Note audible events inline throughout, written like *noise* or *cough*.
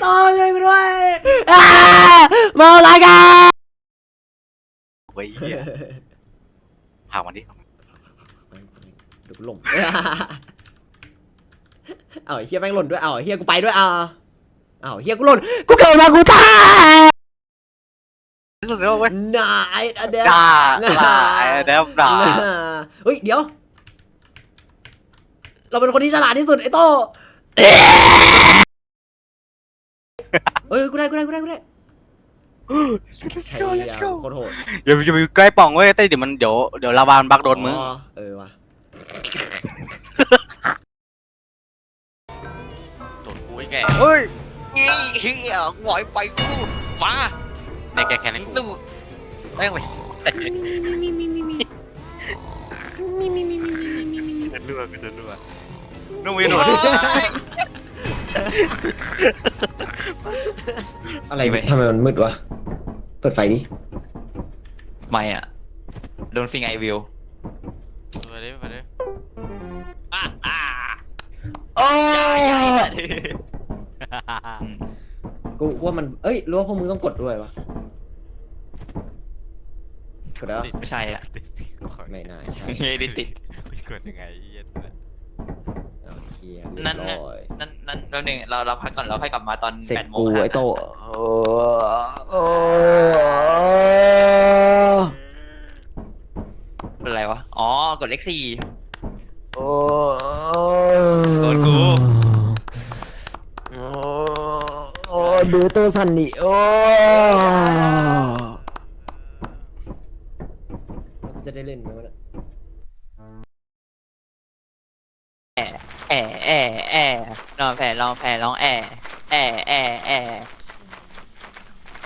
โต้ช่วยกูด้วยอ้าเมาอะไรกันเว้ยเหี้ยพามันดิเดี๋ยวกูหล่มเอาไอ้เฮียแม่งหล่นด้วยเอาไอ้เฮียกูไปด้วยเอาเอาเฮียกูหล่นกูเกิดมากูตายที่สุดแล้วเว้ยนายอเดลด่าด่าไอ้แดบด่าเฮ้ยเดี๋ยว เราเป็นคนที่ฉลาดที่สุดไอ้โต้ เฮ้ยกูได้กูได้กูได้กูได้ใช่เลยโคตรโหดอย่าอย่าไปใกล้ป่องเว้ยเต้เดี๋ยวมันเดี๋ยวเดี๋ยวลาวานบักโดนมึง อ๋อเออว่ะโดนกูไอ้แกเฮ้ยงี้เฮียหวอยไปกูมาในแกแค่นั้นกูสู้แม่งเลยจะรั่วกูจะรั่วนุ่มไปหนด อะไรทำไมมันมืดวะ เปิดไฟดิไม่อะ โดนฟิงไอวิวไปเลยไปเลยอะอะโอ้อืมกูว่ามัน เอ้ยรู้ว่าพวกมึงต้องกดด้วยวะกดแล้วไม่ใช่อะไม่น่าใช่ไม่ได้ติดกดยังไง เหี้ยเอาเฮียนั่นเรียบร้อยนั่นนั่นแป๊บนึงเราเราพักก่อนเราค่อยกลับมาตอนเสร็จแปดโมงกูค่ะไอ้โต้โอ้โอ้เป็นไรวะ อ๋อ กดเลขสี่โอ้โดนกูโอ้โอ้ดูตัวสันนี่โอ้จะได้เล่นไหม อะลองแผลลองแผลลองแอะแอะแอะแอะ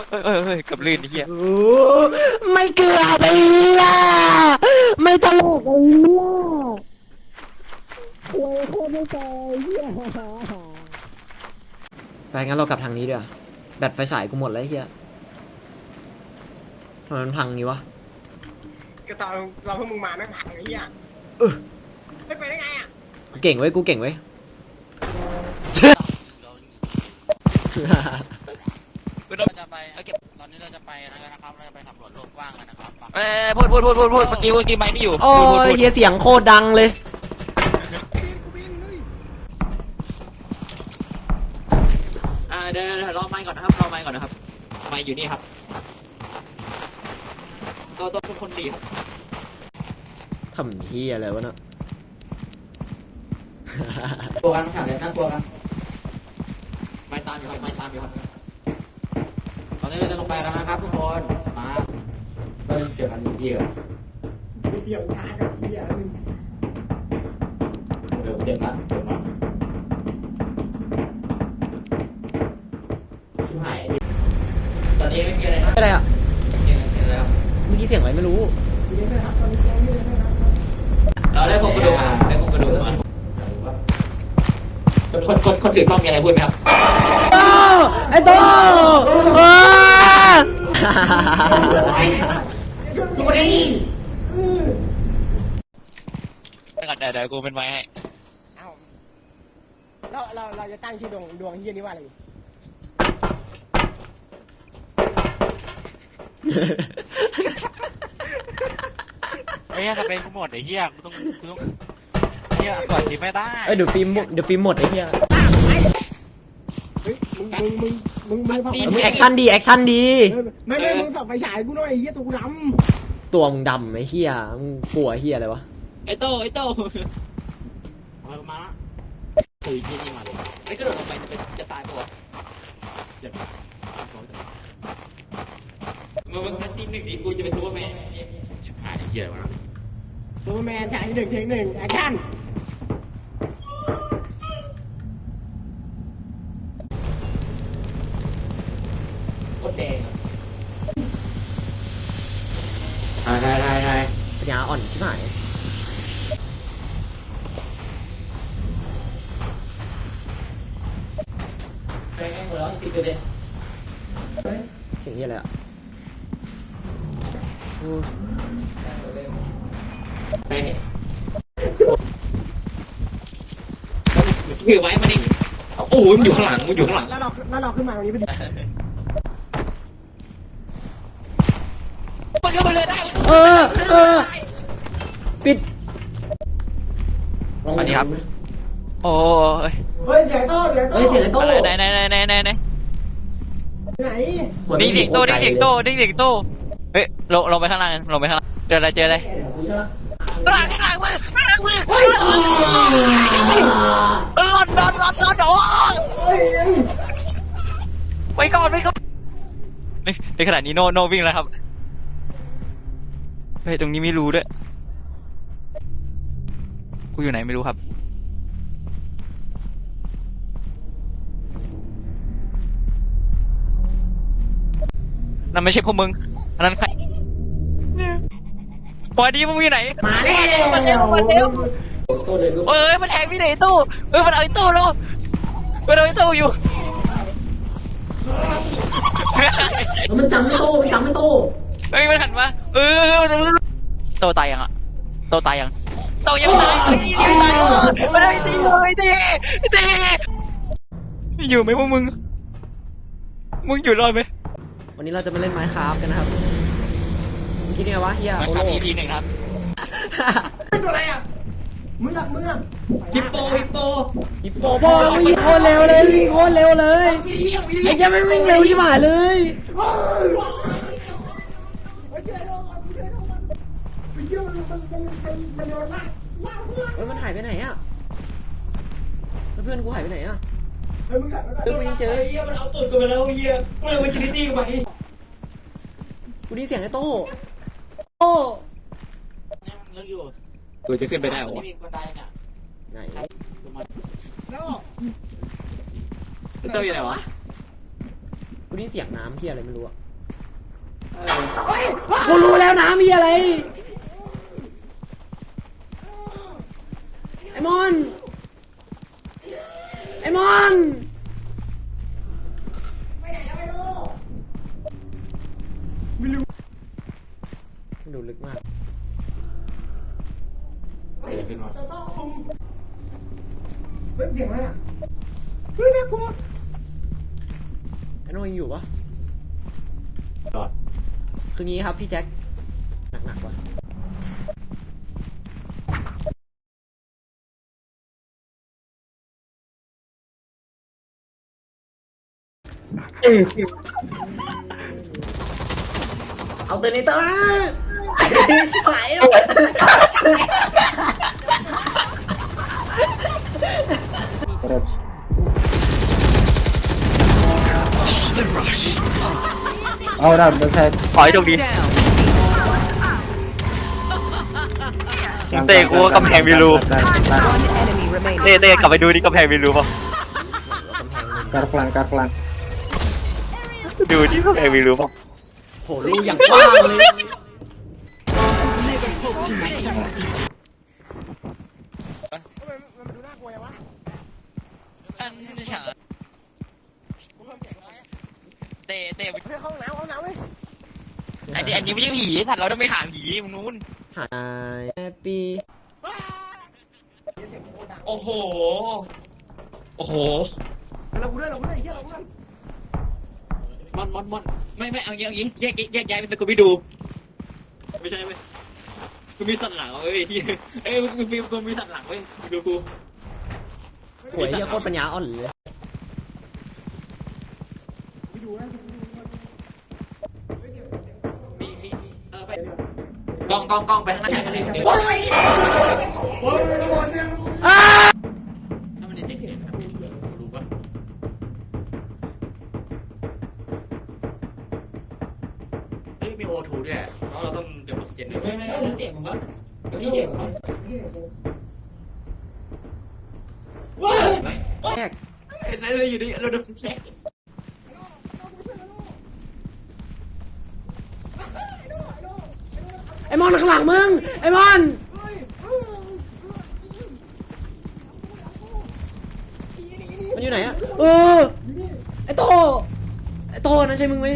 เฮ้ยเฮ้ยเฮ้ยเกับลื่นไอ้เหี้ยโอ้ไม่เกือบไปอะไม่ตลกไปอะโอ้ยโคตรไม่ใจไปงั้นเรากลับทางนี้ดีกว่าแบตไฟฉายกูหมดแล้วไอ้เฮียทำไมมันพังงี้วะก็ตอนเราเพิ่งมึงมาแม่งผังไอ้เหี้ยเออ ไม่ไปได้ไงอะ กูเก่งเว้ย กูเก่งเว้ย เราจะไปตอนนี้เราจะไปนะครับ เราจะไปสำรวจโลกกว้างกันนะครับ เอ้ยพูดพูดพูดพูดพูดเมื่อกี้เมื่อกี้ไม่ไม่อยู่โอ้พูดพูดยพูดเฮียเสียงโคตรดังเลย อ่าเดี๋ยวเดี๋ยวรอไม้ก่อนนะครับรอไม้ก่อนนะครับไม้อยู่นี่ครับตัวตัวเป็นคนดีครับทำเฮียอะไรวะเนาะตัวกันค่ะเดี๋ยวนั่งตัวกัน ไม้ตามอยู่ครับไม้ตามอยู่ครับตอนนี้เราจะลงไปกันนะครับทุกคนมาเริ่มเกี่ยวกันนิดเดียวเดี๋ยวช้ากับเหี้ยนึงเดี๋ยวเดี๋ยวนะเดี๋ยวนะชิบหายตอนนี้ไม่มีอะไรนะอะไรอะไม่มีอะไรแล้วเมื่อกี้เสียงอะไรไม่รู้ เราได้โครงกระดูกมาได้โครงกระดูกมาคนคนคนคนถือกล้องมีอะไรพูดไหมครับโอ้ ไอ้โตโอ้เดี๋ยวก่อนเดี๋ยวเดี๋ยวกูเป็นไม้ให้เอ้าเราเราเราจะตั้งชื่อดวงดวงเหี้ยนี้ว่าอะไรไอ้เหี้ยสเปนกูหมดไอ้เหี้ยกูต้องกูต้องเหี้ยกดทีไม่ได้ เอ้ยเดี๋ยวฟิล์มหมดเดี๋ยวฟิล์มหมดไอ้เหี้ยเฮ้ย มึงมึงมึงมึงมึงส่องเออมึงแอคชั่นดีแอคชั่นดีเออไม่ไม่มึงส่องไฟฉายกูหน่อยไอ้เหี้ยตัวกูดตัวมึงดำไอ้เหี้ยมึงกลัวเหี้ยอะไรวะ ไอ้โตไอ้โตเอามาละคือที่นี่มาเลยไอ้กระโดดลงไปจะเป็นจะตายปะวะเจ็บปากมึงมึงทันทีหนึ่งดิกูจะเป็นซูเปอร์แมนชิบหายไอ้เหี้ยวะำซูเปอร์แมนฉายที่หนึ่งเทคหนึ่งแอคชั่น เปอร์เซ็นต์เสียงเหี้ยอะไรอะโอ้แดงถือไว้มาดิโอ้ยมันอยู่ข้างหลัง มันอยู่ข้างหลัง แล้วเราแล้วเราขึ้นมาตรงนี้พอดีเออ เออ ปิด สวัสดีครับ โอ้ย เฮ้ยเสียงโต้เสียงโต้เฮ้ยเสียงไอ้โต้อะไรไหนไหนไหนไหนไหนไหนไหนนี่เสียงโตนี่เสียงโตนี่เสียงโตเฮ้ยลงลงไปข้างล่างลงไปข้างล่างเจออะไรเจออะไรข้างหลังข้างหลังมือข้างหลังมือรอดรอดรอดรอดโอ้ไปก่อนไปก่อนในในขณะนี้โนโนวิ่งแล้วครับเฮ้ยตรงนี้ไม่รู้ด้วยกูอยู่ไหนไม่รู้ครับ นั่นไม่ใช่พวกมึง อันนั้นใครพอดีมึงอยู่ไหน มาแล้วมันเร็วมันเร็วโต้เลยดูเอ้ยมันแทงพี่ไหนตู้เอ้ยมันเอาไอ้ตู้แล้วมันเอาไอ้ตู้อยู่ มันจำไม่โต้มันจำไม่โต้เฮ้ยมันหันมาเออมันโตตายยังอะโตตายยังโตยังไม่ตายเอ้ยยังไม่ตายเออมันเอาไอ้ตีไอ้ตีไอ้ตีอยู่ไหมพวกมึง มึงอยู่รอดไหม วันนี้เราจะมาเล่นไม้คราฟกันนะครับมึงคิดยังไงวะเฮียมาโอครับโลอีพีหนึ่งครับเป็นตัวอะไรอะมึงอะมึงอะฮิปโปฮิปโปฮิปโปโปวิ่งโคตรเร็วเลยวิ่งโคตรเร็วเลยไอ้แกไม่วิ่งเร็วชิบหายเลยไปเจอโดนไปเจอโดนไปเจอมันมันมันมันมันโดนลากลากเพื่อนเฮ้ยมันหายไปไหนอะแล้วเพื่อนกูหายไปไหนอะ เฮ้ยมึงกลับมาเจอกูยังเจอเฮียมันเอาตูดกูไปแล้วเฮียมันเลยมาจิลิตี้กูไปกูได้ยินเสียงไอ้โต้โต้กูจะขึ้นไปได้หรอไหนแล้วเต้าอยู่ไหนวะกูได้ยินเสียงน้ำเฮียอะไรไม่รู้อะกูรู้แล้วน้ำเฮียอะไรไอ้มอน ไอ้มอนมันดูลึกมากเฮ้ยเสียงอะไรอะเฮ้ยน่ากลัวไอ้โน้ยังอยู่ปะคืองี้ครับพี่แจ็คหนักๆว่ะ เอาเตอร์เนเตอร์ชิบหายแล้วเอาดับแท็กขอให้โชคดีเต้กูว่ากำแพงมีรูเต้เต้กลับไปดูดิกำแพงมีรูเปล่ะการกลางการกลาง ดูดิกำแพงมีรูเปล่ะโหรูอย่างกว้างเลยทำไมมันดูน่ากลัวอย่างวะอันนี้ฉากกูเพิ่มเสียงน้อยเต้เต้เฮ้ยห้องน้ำห้องน้ำเว้ยอันนี้อันนี้ไม่ใช่ผีสัตว์เราต้องไปหาผีมึงนู้น หายแฮปปี้โอ้โห โอ้โห เรากูด้วยเรากูด้วยไอ้เหี้ยเรากูด้วย มอนมอนมอนไม่ไม่เอางี้เอางี้แยกแยกย้ายเป็นสกูบิดู ไม่ใช่ไหมกูมีสัตว์หลังเว้ยที่เอ้ยกูมีกูมีสัตว์หลังเว้ยดูกูหวยเฮียโคตรปัญญาอ่อนเลยไปดูนะมีมีเออไปกล้องกล้องกล้องไปข้างหน้ากันเลย มีโอทูด้วยแล้วเราต้องเก็บออกซิเจนด้วยไม่ไม่ไม่เสียงผมวะพี่เสียงผมแยกเห็นอะไรอยู่ดิเราโดนแชร์ไอ้มอนข้างหลังมึง ไอ้มอนมันอยู่ไหนอะเออไอ้โตไอ้โตนั่นใช่มึงไหม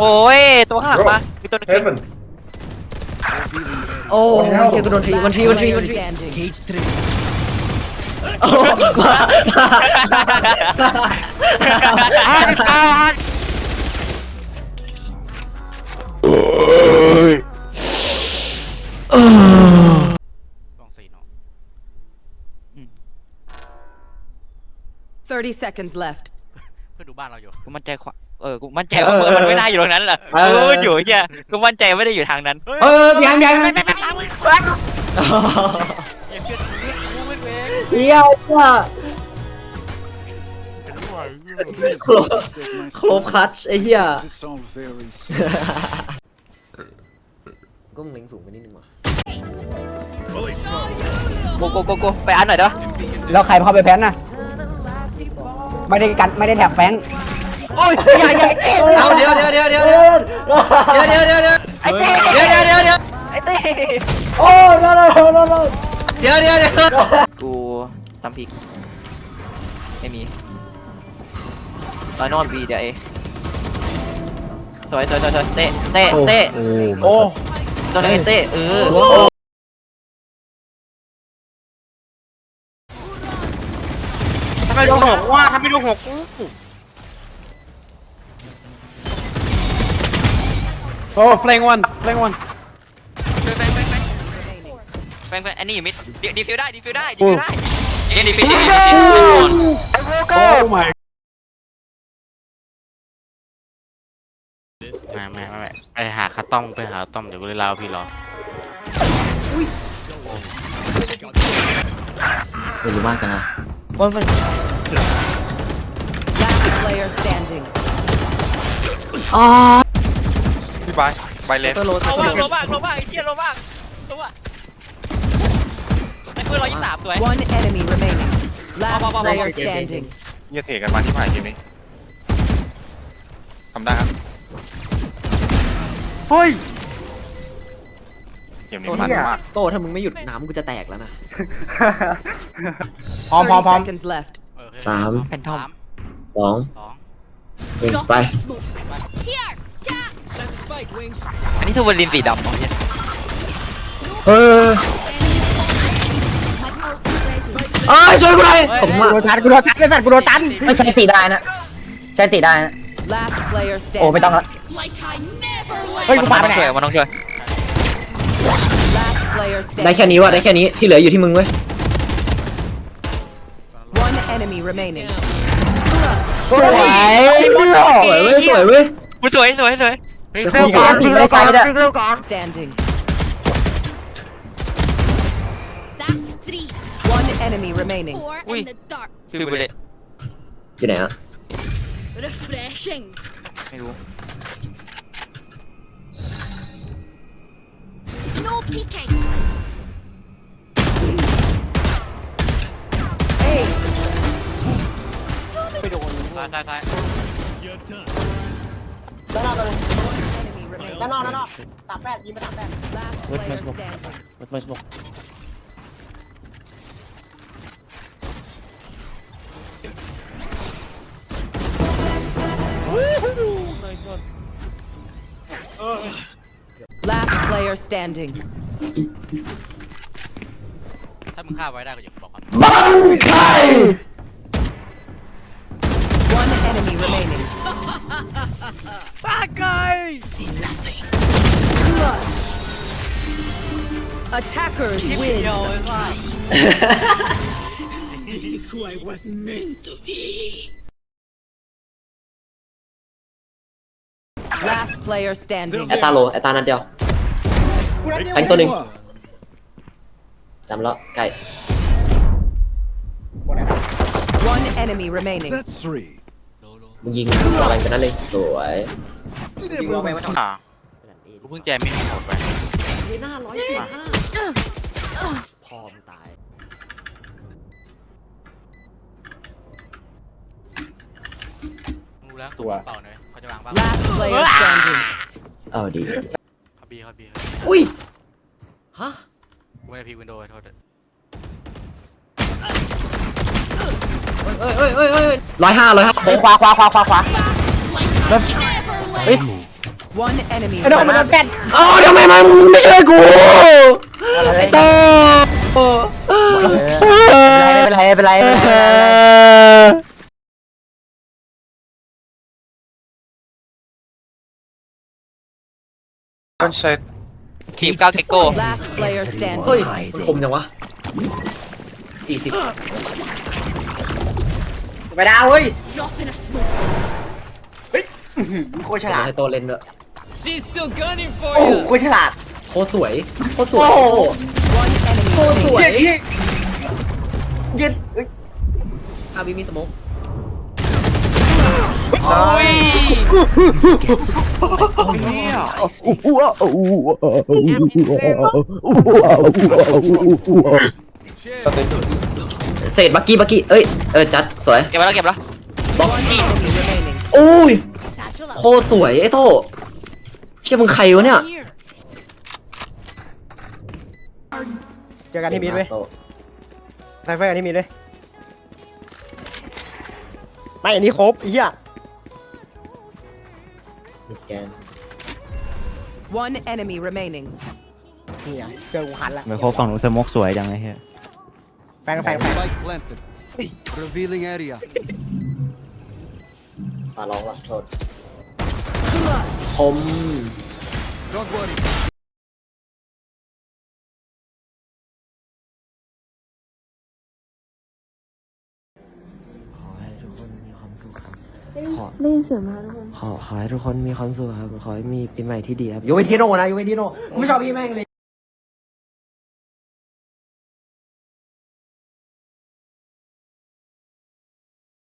โอ้ย ตัวข้างหลังมา มีตัวนึงเฮฟเว่นโอ้ยเฮียกูโดนทีวันทีวันทีวันทีโอ้ลองสี่เนาะ30 seconds left. เพื่อดูบ้านเราอยู่กูมั่นใจขวาเออกูมั่นใจว่ามันไม่น่าอยู่ตรงนั้นแหละกูพูดอยู่เฮียกูมั่นใจไม่ได้อยู่ทางนั้นเออเบียงเบียงเฮียว่ะครบครบคลัตช์ไอ้เหี้ยก็มึงเล็งสูงไปนิดนึงว่ะโกโกโกโกไปอันหน่อยเด้อแล้วใครเข้าไปแพ้นน่ะ ไม่ได้กันไม่ได้แถบแฟงโอ้ยอย่าอย่าเต้เอาเดี๋ยวเดี๋ยวเดี๋ยวเดี๋ยวเดี๋ยวเดี๋ยวเดี๋ยวเดี๋ยวไอ้เต้เดี๋ยวเดี๋ยวเดี๋ยวเดี๋ยวไอ้เต้โอ้โนโนโนโนเดี๋ยวเดี๋ยวเดี๋ยวกูทำผิดไม่มีตอนนอนบีเดี๋ยวเอสวยสวยสวยสวยเตะเตะเตะโอ้ตัวนี้เตะเออ ทำ ไมดูหกว่าทำไมดูหกกูโอ้เฟลงวันเฟลงวันแฟงแฟงแฟงแฟงแฟงอันนี้อยู่มิดดีดีฟิวได้ดีฟิวได้ดีฟิวได้เอ็นดีฟิวดีฟิวดีฟิวโอ้ my ไม่ไม่ไม่ไม่ไปหาข้าวต้มไปหาข้าวต้มเดี๋ยวกูเลยเล่าพี่รอเออรู้มากจังอะ Last player standing. พี่บายไปเลยโลมากโลมากโลมากไอ้เหี้ยโลมากโลมากไอ้เพื่อนร้อยยี่สิบสามตัว One enemy remaining. Last Bye, bye, bye, player bye. standing. อย่าเทกันมาที่ผ่านเกมนี้ทำได้ครับ เฮ้ย เกมนี้มันมากโตถ้ามึงไม่หยุดน้ำกูจะแตกแล้วนะพร้อมพร้อม30พร้อม seconds left. เออโอเคสาม แพนทอมสามสองสองหนึ่งไป อันนี้ทูบอลินสีดำของเนี่ยเออเอ้ยช่วยกูหน่อยผมกูอะโดนตันกูโดนตันไอ้สัตว์กูโดนตันไม่ใช่ตีได้นะใช่ตีได้นะ Last player โอ้ standing. ไม่ต้องละ เฮ้ยกูปาไปมันไหนต้องช่วยมันต้องช่วย Last player ได้ standing. แค่นี้วะได้แค่นี้ที่เหลืออยู่ที่มึงเว้ย One enemy remaining. สวยสวยเว้ยสวยเว้ย กูสวยสวยสวยเฮ้ยเร็วก่อนตีเร็วก่อนเร็วก่อน Standing. That's three. One enemy remaining. Four Ui. in the dark. ฟิวไปเลยอยู่ไหนอะ Refreshing. ไม่รู้ Double PK. Hey. ไปโดนตายตายตายด้านนอกเลยด้านนอกด้านนอกตามแปดยิงไปตามแปด Last With my player smoke. standing. With my smoke. Woohoo! Nice one. Last player standing. ถ้ามึงฆ่าไว้ได้ก็อย่าบอกครับบังไข่! One enemy remaining. *laughs* บ้าไก่ See nothing. Attackers win. *laughs* This is who I was meant to be. Player standing. แอตตาโลแอตตานัดเดียวแฟงตัวหนึ่งจำแล้วใกล้ One enemy remaining. มึงยิงอะไรกันนั่นเลยสวยอ่ากูเพิ่งแจมินหมดไปหน้าร้อยสี่ห้าพอมตาย รู้ แล้วสูงเปล่าหน่อยเขาจะวางบ้าง Last player standing. เอาดี เขาบีเขาบีอุ้ย ฮะ กูไม่ได้พีวินโดว์โทษเอ้ยเอ้ยเอ้ยเอ้ยร้อยห้าร้อยห้าขวาขวาขวาขวาขวา Like I never left. One enemy ไอ้โดนมันโดน remaining. แผ่นอ้าวทำไมมันไม่ช่วยกูไอ้โตไม่เป็นไรไม่เป็นไรไม่เป็นไร คนเซตทีมก้าวเทโก้ Last player standing. เฮ้ยคมจังวะสี่สิบไปดาวเว้ย Drop in a smoke. โคตรฉลาด ให้โตเล่นด้วยโอ้โหโคตรฉลาด โคตรสวย โคตรสวย โอ้โห One enemy ส remaining. วย เย็ดเอ้ยอาวิมีสโมก เศษบักกี้บักกี้เอ้ยเออจัดสวยเก็บไว้แล้วเก็บแล้ว One enemy remaining. โอ้ยโคตรสวยไอ้โตเชี่ยมึงใครวะเนี่ยเจอกันที่มีดเว้ยไซเฟกันที่มีดเลยไม่อันนี้ครบอ้เหี้ย มีสแกน One enemy remaining. นี่ไงเจอกูคันละไปโคฝั่งหนูสโมกสวยจังเลยเฮียแฟงแฟงแฟง Spike planted. Revealing area. ฟาร้องละโทษคม Don't worry. ขอได้ยินเสียงไหมทุกคนขอขอให้ทุกคนมีความสุขครับ ขอให้มีปีใหม่ที่ดีครับยกเว้นที่โน่นะยกเว้นที่โน่กูไม่ชอบพี่แม่งเลย